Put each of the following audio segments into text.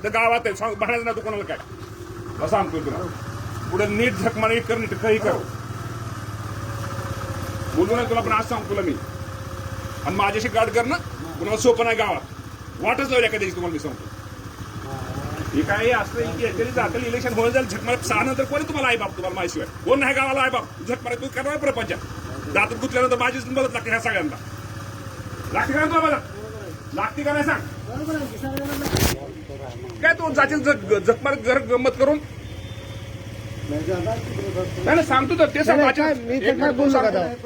इथं गावात आहे. सांग भाड्याचं ना तू कोणाला काय? मला सांगतोय तुला. पुढे नीट झकमार नीट कर नीट काही कर. बोलू नाही तुला पण आज सांगतो तुला मी. आणि माझ्याशी गाठ कर ना. कुणाला सोपं नाही गावात. वाटच लावल्या कधी तुम्हाला मी सांगतो. हे काय असलं की कधी जातील इलेक्शन होऊन जाईल झकमार सहा नंतर कोणी तुम्हाला आई बाप तुम्हाला माहिशिवाय कोण नाही गावाला आहे बाप? झकमार तू करणार प्रपंच दातात गुतल्यानंतर माझीच मदत लागते ह्या सगळ्यांना. लागते का तुला मदत? लागते का नाही सांग? काय तू जातील जर गंमत करून? नाही नाही, सांगतो तर ते सांग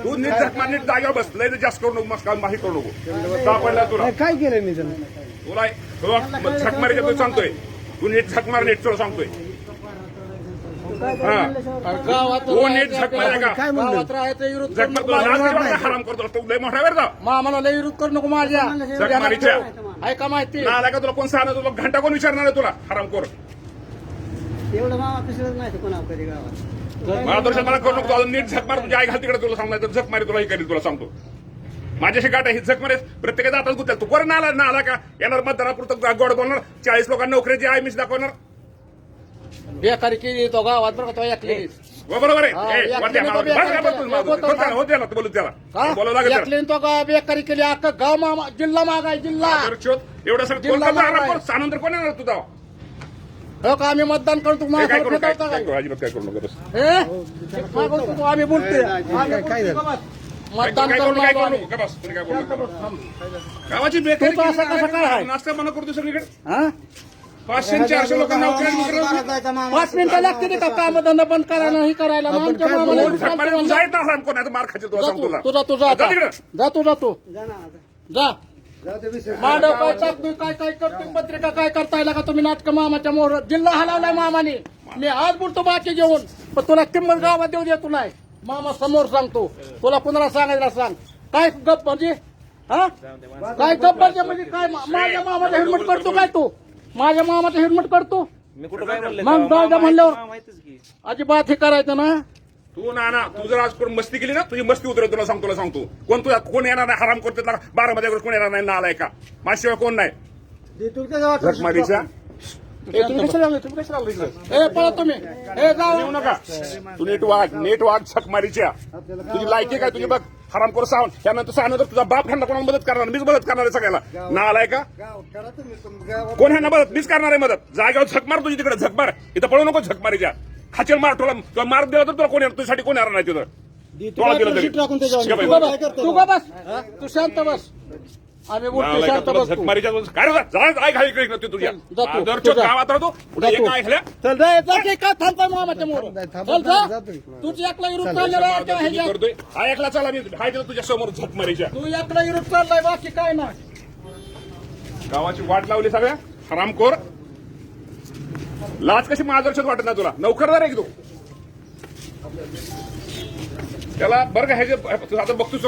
तू नीट मार नीट जागेवर बस. लय जास्त करू नको मस्त माही करू नको. सापडला तुला? काय केलं मी तुला तुला झक मारायचं तू सांगतोय. तू नीट झक मार नीट तुला सांगतोय. हा? हराम करतो तू लय मोठा वेळ जा मामाला लय विरोध करू नको माझ्या. मारीच्या ऐका माहिती? ना आला का तुला कोण सांगणार? तुला घंटा कोण विचारणार आहे तुला? हराम कर एवढं मामा पिसळत नाही कोणा कधी गावात. मला दर्शन मला करू नको तू अजून नीट झक मार तुझ्या आई घाल तिकडे तुला सांगणार झक मारी तुला हे करेल तुला सांगतो. माझ्याशी गाठ आहे ही झक मारे प्रत्येकाचा आता गुत्याल तू कोण आला ना आला का? येणार मतदारापुरतं गोड बोलणार. चाळीस लोकांना नोकरीची आहे मिस दाखवणार. बेकारी केली तो गावात बरं का तो ऐकली हो, बरोबर हा, आहे ए, या वरती हात- तो बस बस तुम्ही? बेकार- बस त्याला, हो त्याला, बोलू त्याला बोलावं लागेल त्याला. ऐकली तो का बेकारी केली अख्खा गाव मामा जिल्हा मागाय जिल्हा एवढं सगळं जिल्हा. सानंतर कोण येणार तुझा हो का आम्ही मतदान करतो हे काय करू काय फेटावता काय काय करू अजिबात काय करू नको बस. हे? मागं तू- आम्ही बोलतोय आम्ही बस? मतदान काय करू करून काय आलो करू आम्ही. नको का बस तुम्ही काय बोलू नका. गावाची बेकारी तू तर असं कसं काय आहे? नाश्ता मना करतो सगळीकडे हा? पाचशे आणि चारशे लोकांना पाच मिनिटं लागते का काम धंदा बंद करायला हे करायला. मग आमच्या काय मामाला बोलू? विश्रांती झकमारी म्हणलं. जायत ना आराम कोण मार खायचे तुला जा सांगतो तू तुला. तुझा तुझा जा आता. तिकडं. जा तू जा तू. जा. मांडव काय टाकतोय काय काय करतोय पत्रिका काय करता येईल का तुम्ही? नाटक मामाच्या मोहर जिल्हा हलवलाय मामाने. मी आज बोलतो बाकी घेऊन. पण तुला किंमत गावात देऊ दे तुला. मामा समोर सांगतो. तुला कुणाला सांगायला सांग. काय गप म्हणजे? हा? काय गप म्हणजे? म्हणजे काय मा- माझ्या मामाचा हेल्मेट करतो काय तू? माझ्या मामाचा हेल्मेट करतो मग दादा म्हणल्यावर अजिबात हे करायचं ना. तू ना ना तू जर आज कोण मस्ती केली ना तुझी मस्ती उतरेल तुला सांगतो तुला सांगतो. कोण तुला कोण येणार नाही हराम करते बारा मध्ये कोण येणार नाही ना आलाय का माझ्याशिवाय कोण नाही. ए, तुम्ही कशाला आले? तुम्ही कशाला आले इकडे? ए पळा तुम्ही. ए जाऊ येऊ नका. तू नीट वाग नीट वाग झकमारीच्या तुझी लायकी काय तुझी बघ. हराम करू सावून त्यानंतर त्यानंतर तुझा बाप ह्यांना कोणाला मदत करणार? मीच मदत करणार आहे सगळ्याला ना आलाय का? गाव करा तुम्ही तुम- गावात कोण ह्यांना मदत? मीच करणार आहे मदत. जागेवर झक मार तुझी तिकडे झक मार. इथं पळू नको झक मारीच्या. खाचेल मार तुला तुला मार दिला तर तुला कोण येणार? तुझ्यासाठी कोण येणार नाही तिथं. तू बस. तू शांत बस. आम्ही बोलतो नालायका, शांत तुला बस झक तू. मारीच्या काय रे जा, जा, जा, घाई इकडे इकडे तुझ्या. जा. तू. की मामाच्या मोर चल जा. तुझी एकला हा मी हाय तिथं तुझ्या समोर झक मारीच्या तू एकला चाललाय बाकी काय नाही. गावाची वाट लावली सगळ्या. हरामखोर. लाज कशी मार्गदर्शक वाटत नाही तुला? नोकरदार आहे की तू त्याला बरं का ह्याचे तू आता बघतोस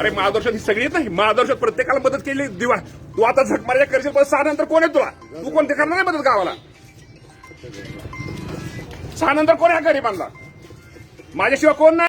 अरे महादर्शात ही सगळी नाही. ना प्रत्येकाला मदत केली दिवा. तू आता झक मारायला करशील पण सहा नंतर कोण आहे तुला? तू कोणते करणार नाही मदत गावाला? सहा नंतर कोण आहे गरीबांना? माझ्याशिवाय कोण नाही?